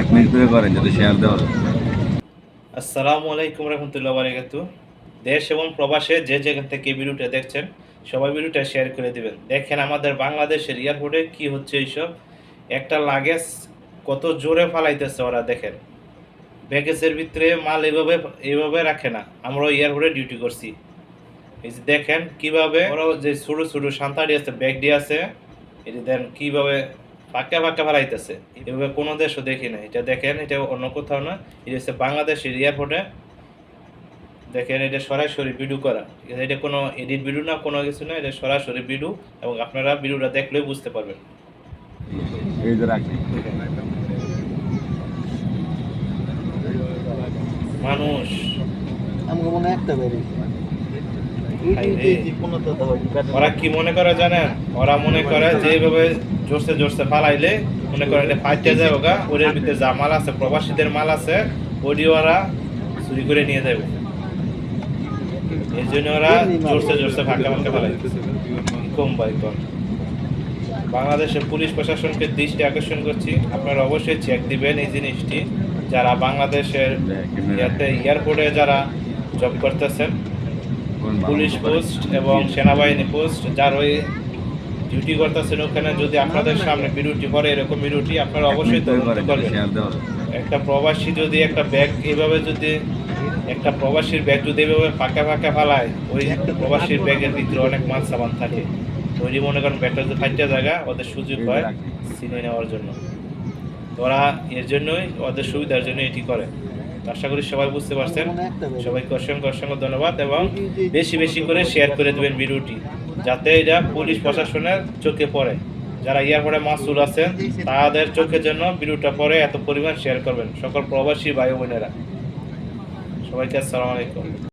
এক মিনিট করে করেন, যাতে শেয়ার দেশ এবং প্রবাসে যে যেখান থেকে ভিডিওটা দেখছেন, সবাই ভিডিওটা শেয়ার করে দিবেন। দেখেন আমাদের বাংলাদেশের এয়ারপোর্টে কি হচ্ছে এইসব? একটা লাগেজ কত জোরে ফালাইতেছে ওরা, দেখেন। ব্যাগেজের ভিতরে মাল এইভাবে এইভাবে রাখে না। আমরা এয়ারপোর্টে ডিউটি করছি। এই যে দেখেন কীভাবে ওরা যে ছোট ছোট সান্তাড়ি আছে ব্যাগ দিয়ে আছে এটি দেন কীভাবে ফাঁকা ফাঁকা ফেলাইতেছে এভাবে কোনো দেশও দেখি না এটা দেখেন এটা অন্য কোথাও না। এটা হচ্ছে বাংলাদেশের এয়ারপোর্টে। দেখেন এটা সরাসরি ভিডিও করা। এটা কোনো এডিট ভিডিও না কোনো কিছু না। এটা সরাসরি ভিডিও এবং আপনারা ভিডিওটা দেখলেই বুঝতে পারবেন। এই যে মানুষ। আমাকে মনে একটা বেরি। ওরা কি মনে করে জানেন? ওরা মনে করে যে এইভাবে জোরসে জোরসে ফালাইলে মনে করে এটা ফাইটে যায় ওগা ওদের ভিতরে যা মাল আছে প্রবাসীদের মাল আছে ওডি ওরা চুরি করে নিয়ে যাবে। এই জন্য ওরা জোরসে জোরসে ফাঁকা ফাঁকা ফেলাইতেছে কম বাই কম। বাংলাদেশের পুলিশ প্রশাসনকে দৃষ্টি আকর্ষণ করছি। আপনারা অবশ্যই চেক দিবেন এই জিনিসটি। যারা বাংলাদেশের ইয়াতে এয়ারপোর্টে যারা জব করতেছেন পুলিশ পোস্ট এবং সেনাবাহিনী পোস্ট যার ওই ডিউটি করতেছেন ওখানে যদি আপনাদের সামনে বিরুটি পড়ে এরকম বিরুটি আপনারা অবশ্যই তদন্ত করবেন। একটা প্রবাসী যদি একটা ব্যাগ এইভাবে যদি একটা প্রবাসীর ব্যাগ যদি এইভাবে ফাঁকা ফাঁকা ফালায় ওই প্রবাসীর ব্যাগের ভিতরে অনেক মাল সামান থাকে। তো ওই মনে করেন ব্যাগটা যদি ফাইটা জায়গা ওদের সুযোগ হয় চিনে নেওয়ার জন্য। ওরা এর জন্যই ওদের সুবিধার জন্য এটি করে। আশা করি সবাই বুঝতে পারছেন। সবাইকে অসংখ্য অসংখ্য ধন্যবাদ এবং বেশি বেশি করে শেয়ার করে দেবেন ভিডিওটি যাতে এটা পুলিশ প্রশাসনের চোখে পড়ে। যারা এয়ারপোর্টে মাসুল আছেন, তাদের চোখের জন্য ভিডিওটা পরে এত পরিমাণ শেয়ার করবেন। সকল প্রবাসী ভাই বোনেরা সবাইকে আসসালামু আলাইকুম।